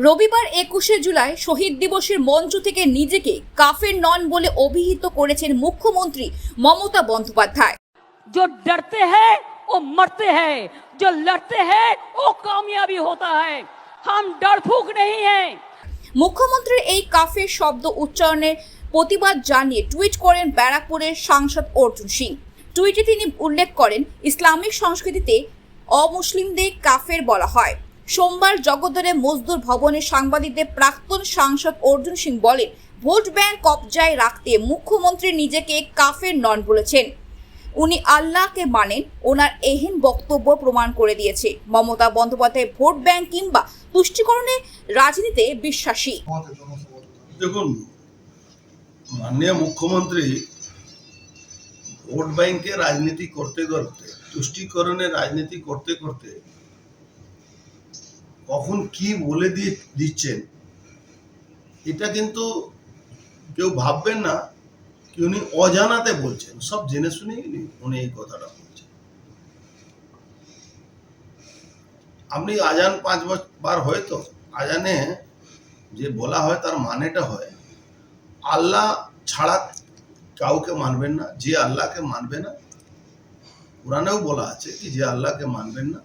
রবিবার একুশে জুলাই শহীদ দিবসের মঞ্চ থেকে নিজেকে কাফের নন বলে অভিহিত করেছেন মুখ্যমন্ত্রী মমতা বন্দ্যোপাধ্যায় जो डरते हैं वो मरते हैं जो लड़ते हैं वो कामयाबी होता है हम डरफूक नहीं हैं মুখ্যমন্ত্রীর এই কাফের শব্দ উচ্চারণের প্রতিবাদ জানিয়ে টুইট করেন ব্যারাকপুরের সাংসদ অর্জুন সিং টুইটে তিনি উল্লেখ করেন ইসলামিক সংস্কৃতিতে অমুসলিমদের কাফের বলা হয় সোমবার জগদ্দরে মজদুর ভবনে সাংবাদিকদের প্রাক্তন সাংসদ অর্জুন সিং বলেন, ভোট ব্যাংক কবজায় রাখতে মুখ্যমন্ত্রী নিজেকে কাফের নন বলেছেন। উনি আল্লাহকে মানেন, ওনার এহেন বক্তব্য প্রমাণ করে দিয়েছে। মমতা বন্দ্যোপাধ্যায় ভোট ব্যাংক কিংবা তুষ্টিকরণে রাজনীতিতে বিশ্বাসী। দেখুন, মাননীয় মুখ্যমন্ত্রী ভোট ব্যাংকে রাজনীতি করতে করতে তুষ্টিকরণের রাজনীতি করতে করতে কখন কি বলে দিয়ে দিচ্ছেন? এটা কিন্তু কেউ ভাববেন না, কি উনি অজানাতে বলছেন। সব জেনে শুনেই উনি- এই কথাটা বলছেন। আপনি আজান পাঁচ বার হয় তো, আজানে যে বলা হয় তার মানেটা হয়, আল্লাহ ছাড়া কাউকে মানবেন না, যে আল্লাহকে মানবে না, কোরআনেও বলা আছে কি যে আল্লাহকে মানবেন না,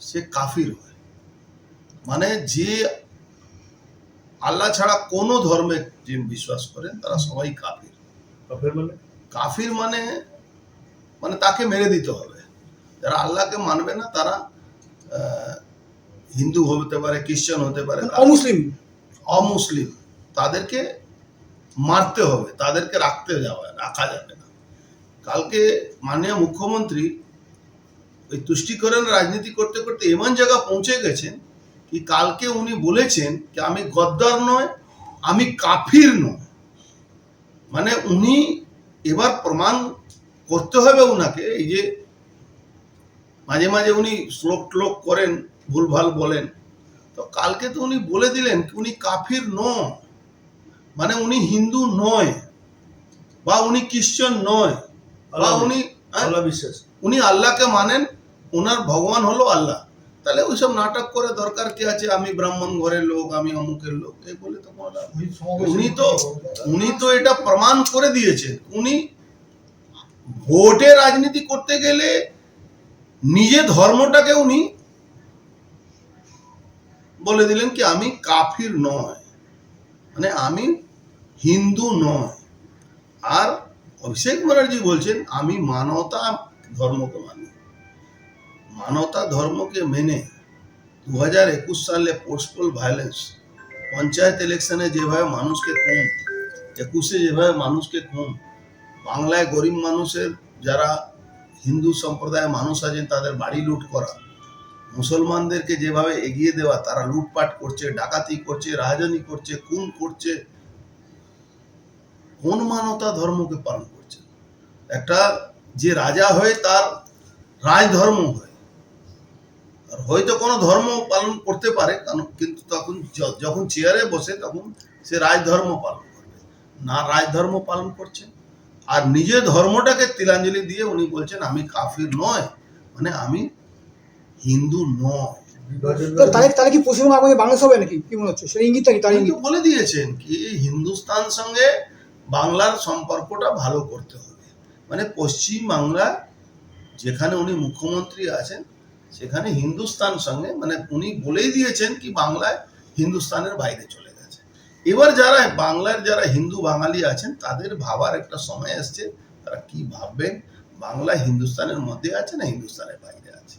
সে কাফির হয়। মানে যে আল্লাহ ছাড়া কোনো ধর্মে যে বিশ্বাস করেন তারা সবাই কাফির। কাফের মানে? কাফির মানে মানে তাকে মেরে দিতে হবে। যারা আল্লাহকে মানবে না তারা হিন্দু হতে পারে খ্রিস্টান হতে পারে অমুসলিম? অমুসলিম। তাদেরকে মারতে হবে তাদেরকে রাখতে যাওয়া রাখা যাবে না। কালকে মাননীয় মুখ্যমন্ত্রী ওই তুষ্টিকরণ রাজনীতি করতে করতে এমন জায়গা পৌঁছে গেছেন কি কালকে উনি বলেছেন যে আমি গদ্দার নয় আমি কাফির নয়। মানে উনি এবার প্রমাণ করতে হবে উনাকে এই যে মাঝে মাঝে উনি শ্লোক টোক করেন ভুলভাল বলেন। তো কালকে তো উনি বলে দিলেন উনি কাফির নয় মানে উনি হিন্দু নয় বা উনি খ্রিস্টান নয় বা উনি হ্যাঁ? আল্লাহ বিশ্বাস। উনি আল্লাহকে মানেন ওনার ভগবান হলো আল্লাহ। তাহলে ওইসব নাটক করে দরকার কি আছে? আমি ব্রাহ্মণ ঘরের লোক আমি অমুকের লোক এই বলে তো। উনি তো উনি তো এটা প্রমাণ করে দিয়েছেন। উনি ভোটে রাজনীতি করতে গেলে নিজে ধর্মটাকে উনি বলে দিলেন কি আমি কাফির নয়। মানে আমি হিন্দু নয়। আর অভিষেক ব্যানার্জি বলছেন আমি মানবতা ধর্মকে মানি। মানবতা ধর্মকে মেনে দু হাজার একুশ সালে পোস্টপোল ভায়োলেন্স পঞ্চায়েত ইলেকশনে যেভাবে মানুষকে কম, একুশে যেভাবে মানুষকে কম, বাংলায় গরিব মানুষের যারা হিন্দু সম্প্রদায়ের মানুষ আছেন, তাদের বাড়ি লুট করা, মুসলমানদেরকে যেভাবে এগিয়ে দেওয়া, তারা লুটপাট করছে, ডাকাতি করছে রাজনী করছে, খুন করছে, কোন মানবতা ধর্মকে পালন করছে একটা যে রাজা হয় তার রাজধর্ম হয় হয়তো কোনো ধর্ম পালন করতে পারে কিন্তু তখন যখন চেয়ারে বসে তখন সে রাজধর্ম পালন করবে। না রাজধর্ম পালন করছে আর নিজের ধর্মটাকে তিলাঞ্জলি দিয়ে উনি বলছেন আমি কাফির নয় মানে আমি হিন্দু নয়। তাহলে তাহলে কি পশ্চিমবঙ্গ আগামী বাংলাদেশ হবে নাকি? কি মনে হচ্ছে? সেটা ইঙ্গিতটা কি? তার ইঙ্গিত বলে দিয়েছেন কি হিন্দুস্তান সঙ্গে বাংলার সম্পর্কটা ভালো করতে হবে। মানে পশ্চিম বাংলা যেখানে উনি মুখ্যমন্ত্রী আছেন সেখানে হিন্দুস্তান সঙ্গে মানে উনি বলেই দিয়েছেন কি বাংলায় হিন্দুস্তানের বাইরে চলে গেছে। এবার যারা, বাংলার যারা হিন্দু বাঙালি আছেন, তাদের ভাবার একটা সময় আসছে তারা কি ভাববেন? বাংলা হিন্দুস্তানের মধ্যে আছে না হিন্দুস্তানের বাইরে আছে?